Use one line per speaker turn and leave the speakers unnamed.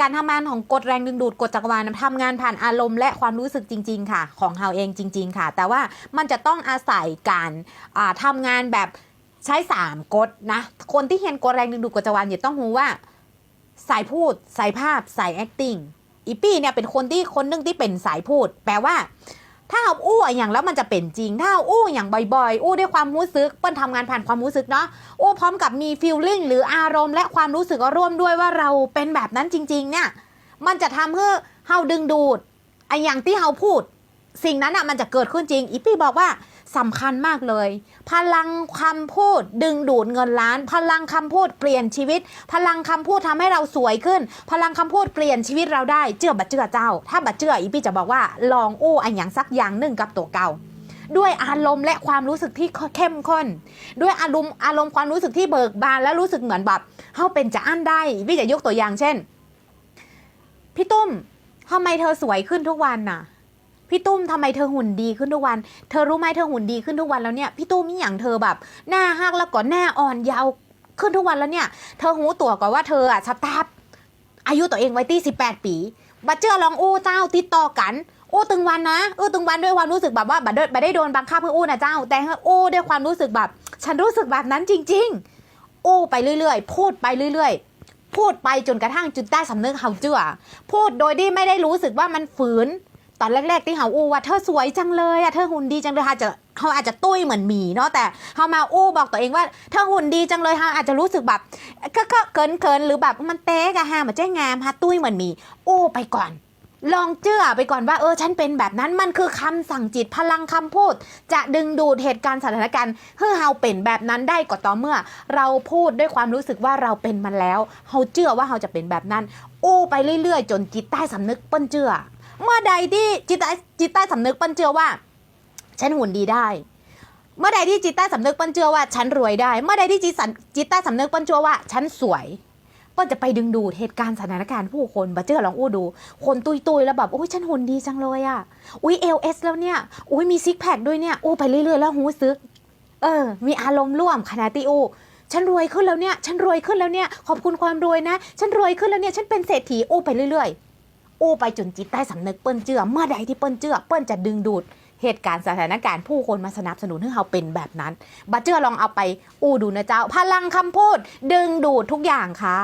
การทำงานของกฎแรงดึงดูดกฎจักรวาลทำงานผ่านอารมณ์และความรู้สึกจริง ๆ ค่ะ ของเฮาเองจริง ๆ ค่ะ แต่ว่ามันจะต้องอาศัยการทำทำงานแบบใช้สามกฎนะคนที่เห็นกฎแรงดึงดูดกฎจักรวาลจะต้องรู้ว่าสายพูดสายภาพสาย acting อีปี้เนี่ยเป็นคนที่คนหนึงที่เป็นสายพูด แปลว่า ถ้าเอาอู้อย่างแล้วมันจะเป็นจริง ถ้าเอาอู้อย่างบ่อยๆ อู้ด้วยความรู้สึก เปิ้ลทำงานผ่านความรู้สึกเนาะ อู้พร้อมกับมีฟีลลิ่งหรืออารมณ์และความรู้สึกร่วมด้วยว่าเราเป็นแบบนั้นจริง ๆ เนี่ย มันจะทำให้เฮาดึงดูดไออย่างที่เฮาพูด สิ่งนั้นอะมันจะเกิดขึ้นจริง อีปี้บอกว่าสำคัญมากเลย พลังคำพูดดึงดูดเงินล้าน พลังคำพูดเปลี่ยนชีวิต พลังคำพูดทำให้เราสวยขึ้น พลังคำพูดเปลี่ยนชีวิตเราได้เจือบัดเจือเจ้า ถ้าบัดเจืออีปี้จะบอกว่าลองอู้อันอย่างสักอย่างหนึ่งกับตัวเก่า ด้วยอารมณ์และความรู้สึกที่เข้มข้น ด้วยอารมณ์อารมณ์ความรู้สึกที่เบิกบานและรู้สึกเหมือนแบบเฮาเป็นจะอั้นได้พี่จะยกตัวอย่างเช่น พี่ตุ้มทำไมเธอสวยขึ้นทุกวันน่ะ พี่ตุ้มทำไมเธอหุ่นดีขึ้นทุกวัน เธอรู้ไหมเธอหุ่นดีขึ้นทุกวันแล้วเนี่ย พี่ตุ้มมีอย่างเธอแบบ หน้าหักแล้วก็หน้าอ่อนยาวขึ้นทุกวันแล้วเนี่ย เธอหูตัวก่อนว่าเธออะสตาร์อายุตัวเองไว้ที่18ปี บัดเจอลองอู้เจ้าติดต่อกันอู้ตึงวันนะอู้ตึงวันด้วยความรู้สึกแบบว่าบัดเดบัดได้โดนบังคับเพื่ออู้นะเจ้า แต่อู้ด้วยความรู้สึกแบบ ฉันรู้สึกแบบนั้นจริงๆอู้ไปเรื่อยๆ พูดไปเรื่อย ๆ พูดไปจนกระทั่งจุดใต้สำนึกเฮาเจือพูดโดยที่ไม่ได้รู้สึกว่ามันฝืน ตอนแรกๆที่เฮาอู้ว่าเธอสวยจังเลยอะเธอหุ่นดีจังเลยฮาจะเขาอาจจะตุ้ยเหมือนหมีเนาะแต่เฮามาอู้บอกตัวเองว่าเธอหุ่นดีจังเลยฮาอาจจะรู้สึกแบบก็เกินเกินๆหรือแบบมันเต๊กอะฮาเหมือนเจ๊งามฮาตุ้ยเหมือนหมีอู้ไปก่อนลองเจื่อไปก่อนว่าเออฉันเป็นแบบนั้นมันคือคำสั่งจิตพลังคำพูด จะดึงดูดเหตุการณ์สถานการณ์เพื่อเฮาเป็นแบบนั้นได้ก็ต่อเมื่อ เราพูดด้วยความรู้สึกว่าเราเป็นมันแล้วเฮาเชื่อว่าเฮาจะเป็นแบบนั้นอู้ไปเรื่อยๆ จนจิตใต้สำนึกเปิ้นเชื่อ เมื่อใดที่จิตใต้จิตใต้สำนึกปิ้นเชื่อว่า ฉันหุ่นดีได้ เมื่อใดที่จิตใต้สำนึกปิ้นเชื่อว่า ฉันรวยได้ เมื่อใดที่จิตสันจิตใต้สำนึกปิ้นเชื่อว่า ฉันสวยเปิ้นจะไปดึงดูดเหตุการณ์สถานการณ์ผู้คนบัดเจอลองอู้ดู คนตุยตุยๆแล้วแบบโอ้ยฉันหุ่นดีจังเลยอะอุ้ยเอลเอสแล้วเนี่ยอุ้ยมีซิกแพคด้วยเนี่ยอู้ไปเรื่อยๆแล้วหูซึกเออ มีอารมณ์ร่วมขณะที่อู้ฉันรวยขึ้นแล้วเนี่ย ฉันรวยขึ้นแล้วเนี่ย ขอบคุณความรวยนะ ฉันรวยขึ้นแล้วเนี่ย ฉันเป็นเศรษฐีอู้ไปเรื่อยๆ อู้ไปจนจิตใต้สำนึกเปิ้นเจือเมื่อใดที่เปิ้นเจือเปิ้นจะดึงดูดเหตุการณ์สถานการณ์ผู้คนมาสนับสนุนให้เขาเป็นแบบนั้น บัตเจือลองเอาไปอู้ดูนะเจ้า พลังคำพูด ดึงดูดทุกอย่างค่ะ